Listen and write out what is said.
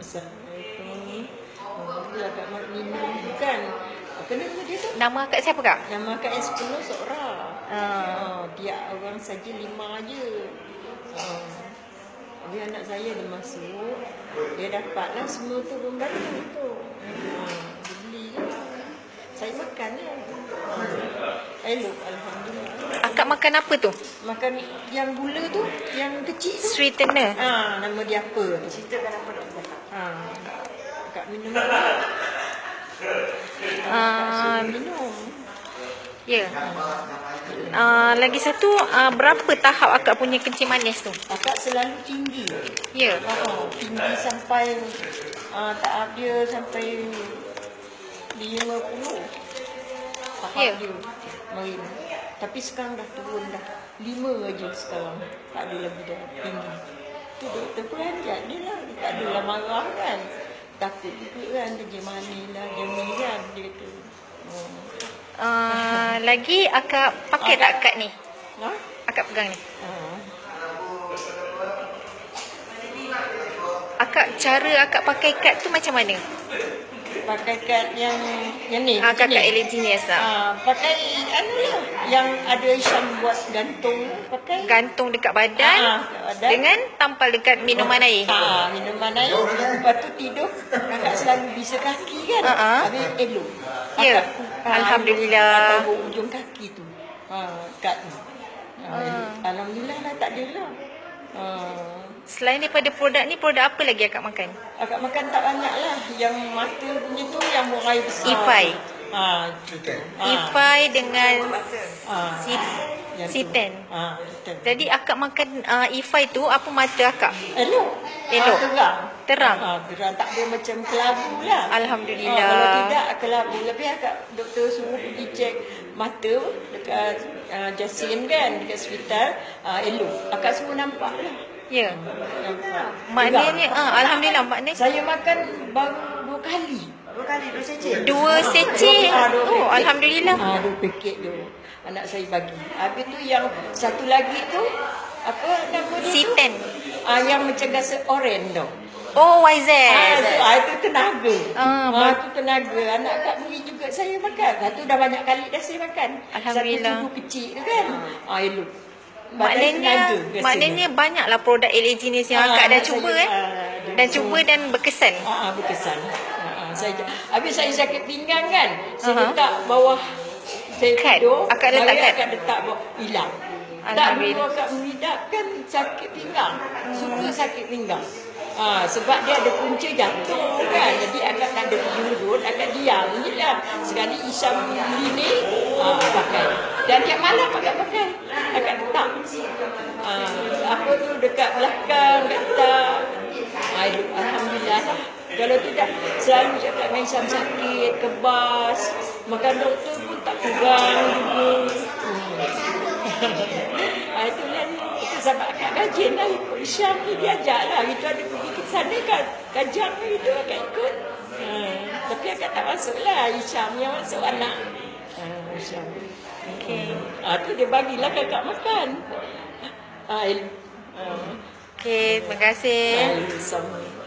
Assalamualaikum. Dia minum kan. Apa nama dia tu? Nama akak siapa kak? Nama akak yang sepuluh seorang. Uh, Oh, dia orang saja lima je. Oh. Dia anak saya dia masuk. Dia dapatlah semua tu pembantu tu. Oh, dia beli lah. Saya makan. Oh. Elok, Alhamdulillah. akak makan apa tu? Makan yang gula tu, yang kecil tu. Sweetener. Ah, nama dia apa? Ceritakan apa doktor. Ah. Kak minum apa? Ah, Kak minum. ya. Uh, lagi satu, uh, berapa tahap akak punya kencing manis tu? Akak selalu tinggi. Ya. Oh, tinggi sampai uh, tahap dia sampai 50. Tahap Ya. dia main. Tapi sekarang dah turun dah. 5 aja sekarang. Tak ada lagi dah tinggi. Tu doktor pun ajak dia lah. Dia tak adalah marah kan. Takut juga kan. Dia gimana lah. Dia ni kan. Dia tu. Oh. Uh, lagi akak pakai tak akak ni? Nah? Akak pegang ni. Ah. Akak cara akak pakai kad tu macam mana? Pakai kad yang yang ni. Ah, kakak ni. Elitinius lah. Ah, pakai anu lah yang ada Isyam buat gantung pakai Gantung dekat badan Ah, dekat badan. dengan tampal dekat minuman air. Ah, minuman air. Lepas tu tidur kakak selalu bisa kaki kan. Ah, ah. Habis elok. Ya. Akak, ah, Alhamdulillah. Atau ujung kaki tu. Ha, kad tu. Ah, Ah. Alhamdulillah lah tak ada lah. Ah. Selain daripada produk ni, produk apa lagi akak makan? Akak makan tak banyak lah. Yang mata punya tu yang murai besar. Ha, tu. Ah. Ifai dengan Ah. si, Yang tu. siten. Ah, siten. Jadi akak makan uh, Ifai tu, apa mata akak? Elok. Elok. Ah, terang. Terang. Ah, terang. Tak ada macam kelabu lah. Alhamdulillah. Ah, kalau tidak kelabu. Lebih agak doktor suruh pergi cek mata dekat uh, Jasin kan. Dekat hospital. Ah, elok. Akak semua nampak lah. Ya. Nampak. Maknanya, ah, Alhamdulillah. Maknanya Saya makan baru dua kali. Dua kali, dua sachet. dua secik. Ah, dua Oh. Alhamdulillah. Ah, dua paket tu. Anak saya bagi. Habis tu yang satu lagi tu, apa nama dia tu? Siten. Ah, yang macam rasa oren tu. Oh, YZ. Ah, itu tenaga. Ah, Ah, itu tenaga. Anak Kak Beri juga saya makan. Satu dah banyak kali dah saya makan. Alhamdulillah. Satu sudu kecil tu kan. Ah, elok. Badan Maknanya maknanya banyaklah produk LA jenis yang Ah, akak dah cuba saya, eh. ah, Dan cuba. dan berkesan. Ah, ah, berkesan. Ah, ah, saya habis saya sakit pinggang kan. Saya Aha. letak bawah saya Kad. tidur. Akak letak kad. Akak letak bawah hilang. Tak dulu akak mengidap kan sakit pinggang. Suka sakit pinggang. Ah, sebab dia ada punca jatuh kan. Jadi akak tak ada urut, akak diam lah. Sekali Isyam beli ni, ah, pakai. Dan tiap malam akak pakai. Akak letak. Ah, apa tu dekat belakang, dekat. Ah, Alhamdulillah lah. Kalau tidak, selalu cakap Isyam sakit, kebas. Makan doktor pun tak kurang juga. Hmm. ah, itulah itu sebab akak kajian lah ikut Isyam ni dia ajak lah. Itu ada pergi ke sana kan. Kajang itu akak ikut. Ah, tapi akak tak masuk lah. Isyam yang masuk anak. Ah, Isyam. Okey. Ah, tu dia bagilah kakak makan. Ah, ah. Okey, terima kasih. Sama.